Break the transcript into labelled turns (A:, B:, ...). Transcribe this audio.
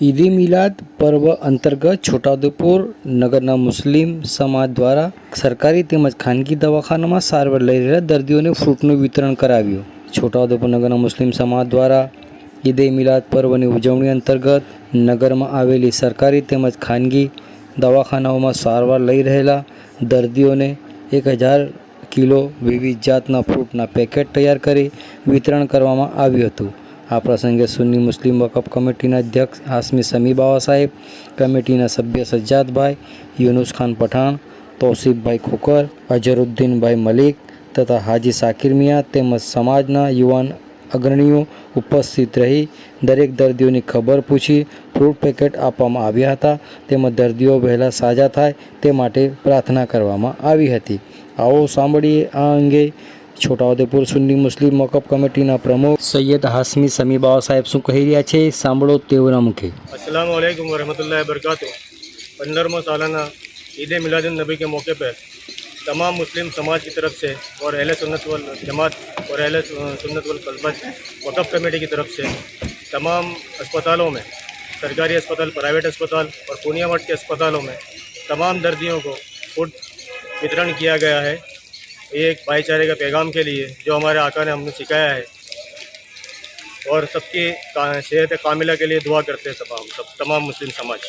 A: ઈદી મિલાદ પર્વ અંતર્ગત છોટાઉદેપુર નગરના મુસ્લિમ સમાજ દ્વારા સરકારી તેમજ ખાનગી દવાખાનામાં સારવાર લઈ રહેલા દર્દીઓને ફ્રૂટનું વિતરણ કરાવ્યું. છોટાઉદેપુર નગરના મુસ્લિમ સમાજ દ્વારા ઈદે મિલાદ પર્વની ઉજવણી અંતર્ગત નગરમાં આવેલી સરકારી તેમજ ખાનગી દવાખાનાઓમાં સારવાર લઈ રહેલા દર્દીઓને એક હજાર કિલો વિવિધ જાતના ફ્રૂટના પેકેટ તૈયાર કરી વિતરણ કરવામાં આવ્યું હતું. આ પ્રસંગે સુન્ની મુસ્લિમ વકફ કમિટીના અધ્યક્ષ હાસમી સમી બાવા સાહેબ, કમિટીના સભ્ય સજ્જાદભાઈ, યુનુસ ખાન પઠાણ, તોસીફભાઈ ખોકર અઝરુદ્દીનભાઈ મલિક તથા હાજી સાકિર મિયા તેમજ સમાજના યુવાન અગ્રણીઓ ઉપસ્થિત રહી દરેક દર્દીઓની ખબર પૂછી ફ્રૂટ પેકેટ આપવામાં આવ્યા હતા તેમજ દર્દીઓ વહેલા સાજા થાય તે માટે પ્રાર્થના કરવામાં આવી હતી. આવો સાંભળીએ આ અંગે છોટાઉદેપુર સુન્ની મુસ્લિમ વકફ કમિટીના પ્રમુખ સૈયદ હાસમી સમી બાવા સાહેબ શું કહી રહ્યા છે સાંભળો તેઓના મુખે
B: अस्सलाम वालेकुम वरहमतुल्लाहि वबरकातुहू पंद्रहवा सालाना ईद मिलादुन नबी के मौके पर तमाम मुस्लिम समाज की तरफ से और अहल सुन्नत वल जमात और अहल सुन्नत वल कलबत वक़फ़ कमेटी की तरफ से तमाम अस्पतालों में सरकारी अस्पताल प्राइवेट अस्पताल और पूनिया मठ के अस्पतालों में तमाम दर्दियों को फूड वितरण किया गया है ये एक भाईचारे का पैगाम के लिए जो हमारे आका ने हमने सिखाया है। और सबकी सेहत कामिला के लिए दुआ करते हैं तमाम सब तमाम मुस्लिम समाज।